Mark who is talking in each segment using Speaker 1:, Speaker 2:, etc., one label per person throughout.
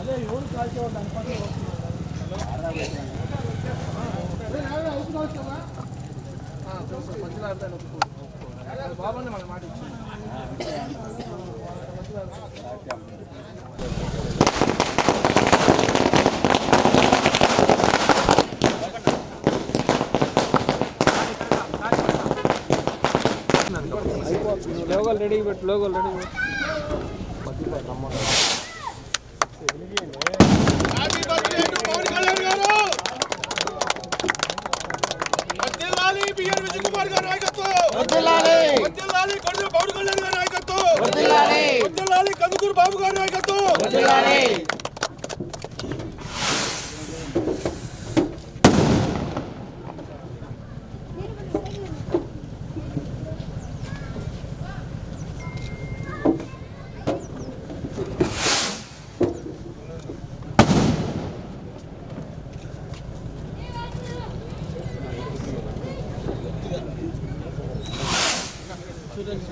Speaker 1: అదే ఎవరు కాల్చేవాళ్ళు దాని పక్కన మన మాట ఇచ్చి లోగోలు రెడీ పెట్టు లోగోలు రెడీ పెట్టు
Speaker 2: happy birthday to Pawan Kalyan garu వర్ధిల్లాలి బిఆర్ విజయ్ కుమార్ గారి నాయకత్వం వర్ధిల్లాలి వర్ధిల్లాలి కొడుకు పవన్ కళ్యాణ్ గారి నాయకత్వం వర్ధిల్లాలి వర్ధిల్లాలి కందుకూరు బాబు గారి నాయకత్వం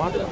Speaker 1: ಮಾತಾಡ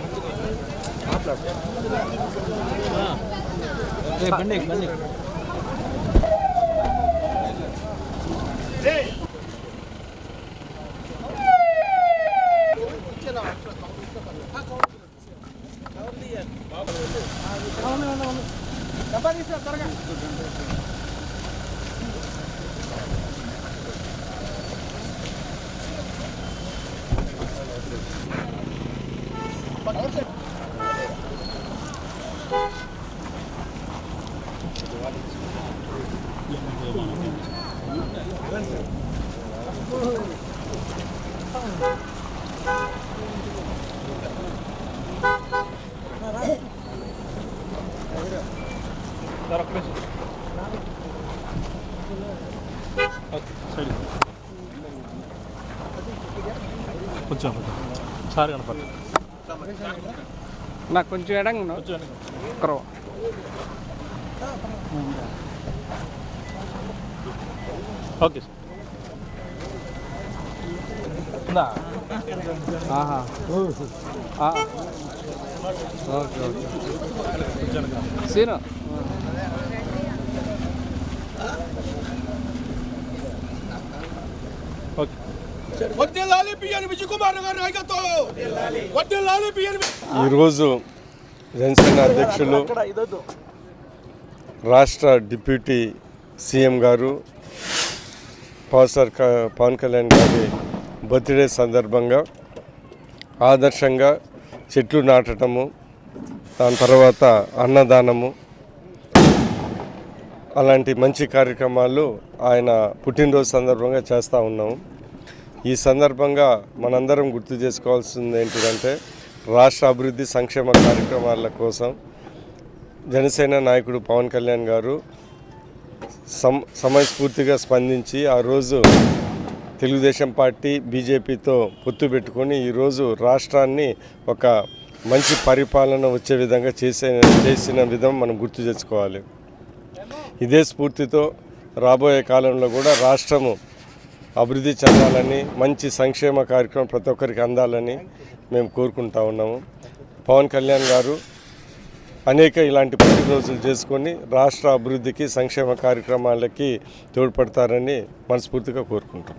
Speaker 3: కొంచెం సార్ కనపడ
Speaker 1: నాకు కొంచెం ఎడంగా ఒకరు
Speaker 3: ఓకే సార్.
Speaker 1: ఆహా. ఆ. Okay okay. సీను.
Speaker 4: ఈరోజు జనసేన అధ్యక్షులు రాష్ట్ర deputy CM garu power Pawan Kalyan గారి బర్త్డే సందర్భంగా ఆదర్శంగా చెట్లు నాటడము దాని తర్వాత అన్నదానము అలాంటి మంచి కార్యక్రమాలు ఆయన పుట్టినరోజు సందర్భంగా చేస్తూ ఉన్నాము ఈ సందర్భంగా మనందరం గుర్తు చేసుకోవాల్సింది ఏంటిదంటే రాష్ట్ర అభివృద్ధి సంక్షేమ కార్యక్రమాల కోసం జనసేన నాయకుడు పవన్ కళ్యాణ్ గారు సమ సమయస్ఫూర్తిగా స్పందించి ఆ రోజు తెలుగుదేశం పార్టీ బీజేపీతో పొత్తు పెట్టుకొని ఈరోజు రాష్ట్రాన్ని ఒక మంచి పరిపాలన వచ్చే విధంగా చేసే చేసిన విధం మనం గుర్తు తెచ్చుకోవాలి. ఇదే స్ఫూర్తితో రాబోయే కాలంలో కూడా రాష్ట్రము అభివృద్ధి చెందాలని మంచి సంక్షేమ కార్యక్రమం ప్రతి ఒక్కరికి అందాలని మేము కోరుకుంటా ఉన్నాము. పవన్ కళ్యాణ్ గారు అనేక ఇలాంటి పుట్టినరోజులు చేసుకొని రాష్ట్ర అభివృద్ధికి సంక్షేమ కార్యక్రమాలకి తోడ్పడతారని మనస్ఫూర్తిగా కోరుకుంటాం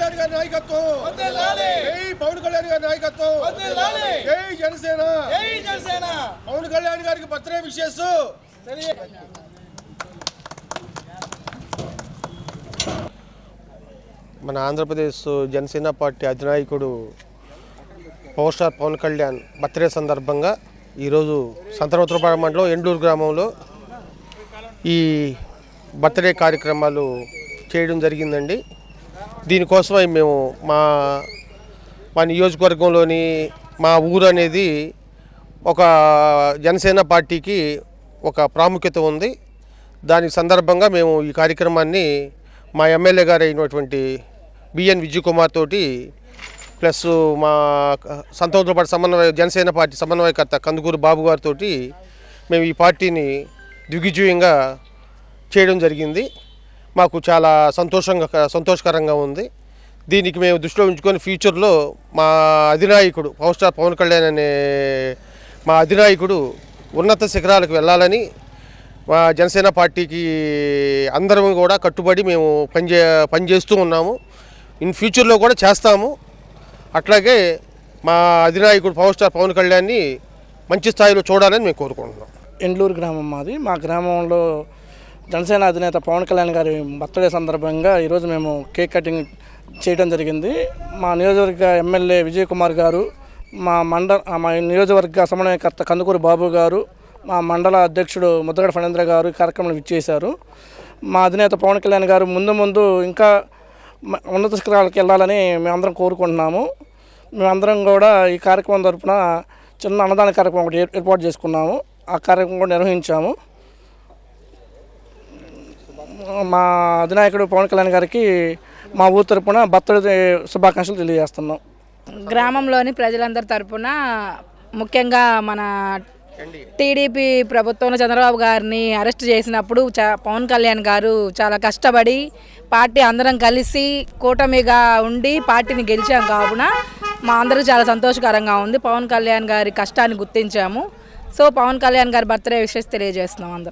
Speaker 2: గారి నాయకత్వం! కళ్యాణ్ గారికి మన ఆంధ్రప్రదేశ్ జనసేన పార్టీ అధినాయకుడు power star Pawan Kalyan birthday సందర్భంగా ఈరోజు సంతనోత్తరపాడ మండలం ఎండూరు గ్రామంలో ఈ బర్త్డే కార్యక్రమాలు చేయడం జరిగిందండి. దీనికోసమై మేము మా మా నియోజకవర్గంలోని మా ఊరు అనేది ఒక జనసేన పార్టీకి ఒక ప్రాముఖ్యత ఉంది. దాని సందర్భంగా మేము ఈ కార్యక్రమాన్ని మా ఎమ్మెల్యే గారు అయినటువంటి బిఎన్ విజయ్ కుమార్ తోటి ప్లస్ మా సంతోషపాటి సమన్వయ జనసేన పార్టీ సమన్వయకర్త కందుకూరు బాబు గారితో మేము ఈ పార్టీని దిగ్విజయంగా చేయడం జరిగింది. మాకు చాలా సంతోషంగా సంతోషకరంగా ఉంది. దీనికి మేము దృష్టిలో ఉంచుకొని ఫ్యూచర్లో మా అధినాయకుడు పవర్ స్టార్ పవన్ కళ్యాణ్ అనే మా అధినాయకుడు ఉన్నత శిఖరాలకు వెళ్ళాలని మా జనసేన పార్టీకి అందరం కూడా కట్టుబడి మేము పనిచే పనిచేస్తూ ఉన్నాము. ఇన్ ఫ్యూచర్లో కూడా చేస్తాము. అట్లాగే మా అధినాయకుడు పవర్ స్టార్ పవన్ కళ్యాణ్ని మంచి స్థాయిలో చూడాలని మేము కోరుకుంటున్నాం.
Speaker 5: ఎండ్లూరు గ్రామం మాది. మా గ్రామంలో జనసేన అధినేత పవన్ కళ్యాణ్ గారి బర్త్డే సందర్భంగా ఈరోజు మేము కేక్ కటింగ్ చేయడం జరిగింది. మా నియోజకవర్గ ఎమ్మెల్యే విజయ్ కుమార్ గారు మా మండల మా నియోజకవర్గ సమన్వయకర్త కందుకూరు బాబు గారు మా మండల అధ్యక్షుడు ముద్రగడ ఫణేంద్ర గారు కార్యక్రమంలో కార్యక్రమం ఇచ్చేశారు మా అధినేత పవన్ కళ్యాణ్ గారు ముందు ముందు ఇంకా ఉన్నత శిఖరాలకు వెళ్ళాలని మేమందరం కోరుకుంటున్నాము. మేమందరం కూడా ఈ కార్యక్రమం తరపున చిన్న అన్నదాన కార్యక్రమం ఒకటి ఏర్పాటు చేసుకున్నాము. ఆ కార్యక్రమం కూడా నిర్వహించాము. మా అధినాయకుడు పవన్ కళ్యాణ్ గారికి మా ఊరు తరపున బర్త్డే శుభాకాంక్షలు తెలియజేస్తున్నాం.
Speaker 6: గ్రామంలోని ప్రజలందరి తరపున ముఖ్యంగా మన టీడీపీ ప్రభుత్వంలో చంద్రబాబు గారిని అరెస్ట్ చేసినప్పుడు చా పవన్ కళ్యాణ్ గారు చాలా కష్టపడి పార్టీ అందరం కలిసి కూటమిగా ఉండి పార్టీని గెలిచాం కావున మా అందరూ చాలా సంతోషకరంగా ఉంది. పవన్ కళ్యాణ్ గారి కష్టాన్ని గుర్తించాము. సో పవన్ కళ్యాణ్ గారి బర్త్డే విషెస్ తెలియజేస్తున్నాం అందరూ.